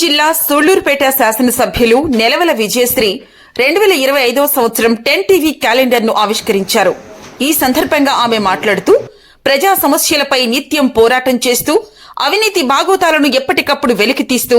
జిల్లా సోళ్ళూరుపేట శాసనసభ్యులు నెలవల విజయశ్రీ రెండు వేల ఇరవై ఐదవ సంవత్సరం టెన్ టీవీ క్యాలెండర్ను ఆవిష్కరించారు. ఈ సందర్భంగా ఆమె మాట్లాడుతూ ప్రజా సమస్యలపై నిత్యం పోరాటం చేస్తూ అవినీతి బాగోతాలను ఎప్పటికప్పుడు వెలికి తీస్తూ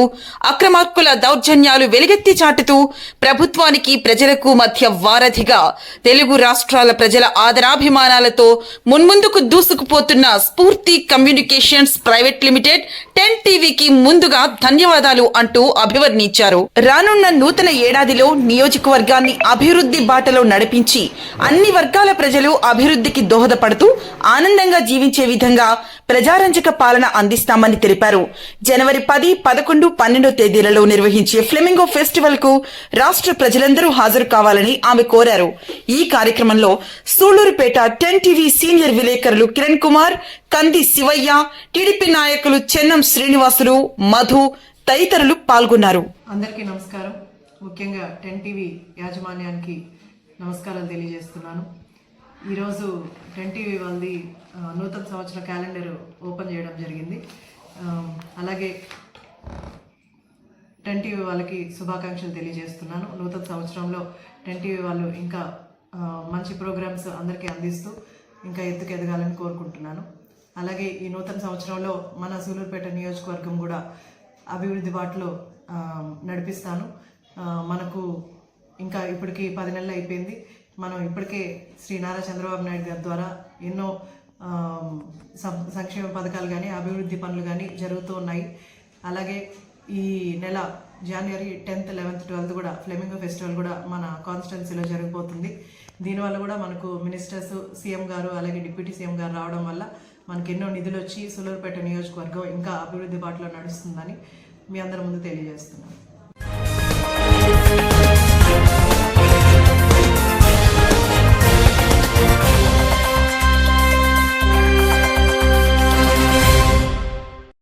అక్రమార్కుల దౌర్జన్యాలు వెలుగెత్తి చాటుతూ ప్రభుత్వానికి ప్రజలకు మధ్య వారధిగా తెలుగు రాష్ట్రాల ప్రజల ఆదరాభిమానాలతో మున్ముందుకు దూసుకుపోతున్న స్ఫూర్తి కమ్యూనికేషన్స్ ప్రైవేట్ లిమిటెడ్ టెన్ టీవీకి ముందుగా ధన్యవాదాలు అంటూ అభివర్ణించారు. రానున్న నూతన ఏడాదిలో నియోజకవర్గాన్ని అభివృద్ధి బాటలో నడిపించి అన్ని వర్గాల ప్రజలు అభివృద్ధికి దోహదపడుతూ ఆనందంగా జీవించే విధంగా ప్రజారంజక పాలన అందిస్తారు. నిర్వహిస్తామని తెలిపారు. జనవరి పది పదకొండు పన్నెండో తేదీలలో నిర్వహించే ఫ్లెమింగో ఫెస్టివల్కు రాష్ట్ర ప్రజలందరూ హాజరు కావాలని ఆమె కోరారు. ఈ కార్యక్రమంలో సూళ్ళూరుపేట టెన్ టీవీ సీనియర్ విలేకరులు కిరణ్ కుమార్ కంది శివయ్య టీడీపీ నాయకులు చెన్నం శ్రీనివాసులు మధు తదితరులు పాల్గొన్నారు. అందరికీ నమస్కారం. ముఖ్యంగా టెన్ టీవీ యాజమాన్యానికి నమస్కారాలు తెలియజేస్తున్నాను. ఈరోజు టెన్టీవీ వాళ్ళది నూతన సంవత్సర క్యాలెండర్ ఓపెన్ చేయడం జరిగింది. అలాగే టెన్ టీవీ వాళ్ళకి శుభాకాంక్షలు తెలియజేస్తున్నాను. నూతన సంవత్సరంలో టెన్టీవీ వాళ్ళు ఇంకా మంచి ప్రోగ్రామ్స్ అందరికీ అందిస్తూ ఇంకా ఎత్తుకు ఎదగాలని కోరుకుంటున్నాను. అలాగే ఈ నూతన సంవత్సరంలో మన సూలూరుపేట నియోజకవర్గం కూడా అభివృద్ధి బాటలో నడిపిస్తాను. మనకు ఇంకా ఇప్పటికి పది నెలలు అయిపోయింది. మనం ఇప్పటికే శ్రీ నారా చంద్రబాబు నాయుడు గారి ద్వారా ఎన్నో సం- సంక్షేమ పథకాలు కానీ అభివృద్ధి పనులు కానీ జరుగుతూ ఉన్నాయి. అలాగే ఈ నెల జనవరి టెన్త్ లెవెన్త్ ట్వెల్త్ కూడా ఫ్లెమింగో ఫెస్టివల్ కూడా మన కాన్స్టిట్యున్సీలో జరిగిపోతుంది దీనివల్ల కూడా మనకు మినిస్టర్స్ సీఎం గారు అలాగే డిప్యూటీ సీఎం గారు రావడం వల్ల మనకి ఎన్నో నిధులు వచ్చి సులూరుపేట నియోజకవర్గం ఇంకా అభివృద్ధి బాటలో నడుస్తుందని మీ అందరి ముందు తెలియజేస్తున్నాను.